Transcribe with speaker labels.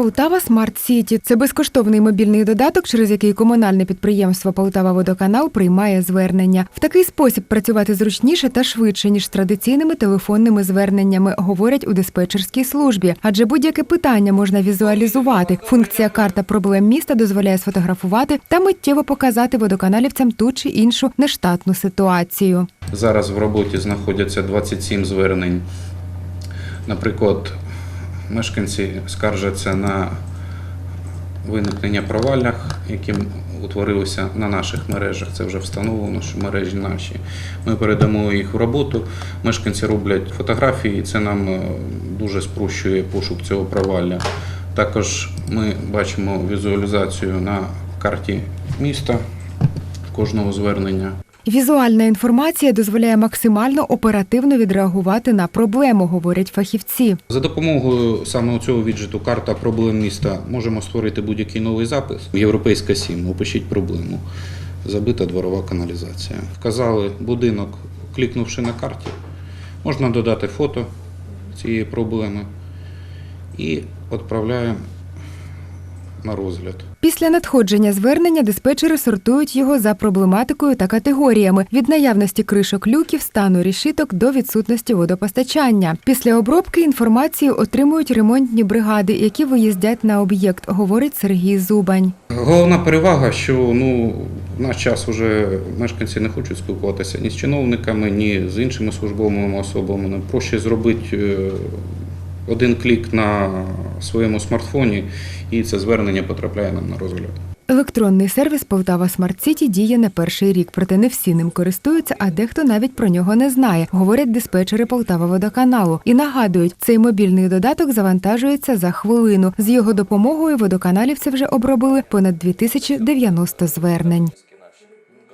Speaker 1: Полтава Смарт Сіті це безкоштовний мобільний додаток, через який комунальне підприємство Полтава Водоканал приймає звернення. В такий спосіб працювати зручніше та швидше ніж з традиційними телефонними зверненнями, говорять у диспетчерській службі. Адже будь-яке питання можна візуалізувати. Функція карта проблем міста дозволяє сфотографувати та миттєво показати водоканалівцям ту чи іншу нештатну ситуацію.
Speaker 2: Зараз в роботі знаходяться 27 звернень. Наприклад, мешканці скаржаться на виникнення провалях, які утворилися на наших мережах. Це вже встановлено, що мережі наші. Ми передамо їх в роботу. Мешканці роблять фотографії, і це нам е, дуже спрощує пошук цього провалля. Також ми бачимо візуалізацію на карті міста кожного звернення.
Speaker 1: Візуальна інформація дозволяє максимально оперативно відреагувати на проблему, говорять фахівці.
Speaker 2: За допомогою саме цього віджиту карта проблем міста можемо створити будь-який новий запис. Європейська 7, опишіть проблему. Забита дворова каналізація. Вказали будинок, клікнувши на карті. Можна додати фото цієї проблеми і відправляємо на розгляд.
Speaker 1: Після надходження звернення диспетчери сортують його за проблематикою та категоріями від наявності кришок люків, стану рішиток до відсутності водопостачання. Після обробки інформацію отримують ремонтні бригади, які виїздять на об'єкт, говорить Сергій Зубань.
Speaker 2: Головна перевага, що ну, в наш час вже мешканці не хочуть спілкуватися ні з чиновниками, ні з іншими службовими особами. Проще зробити е, один клік на своєму смартфоні, і це звернення потрапляє нам на розгляд.
Speaker 1: Електронний сервіс Полтава Смарт Сіті діє не перший рік, проте не всі ним користуються, а дехто навіть про нього не знає, говорять диспетчери Полтава водоканалу. І нагадують, цей мобільний додаток завантажується за хвилину. З його допомогою водоканалівці вже обробили понад 2090 звернень.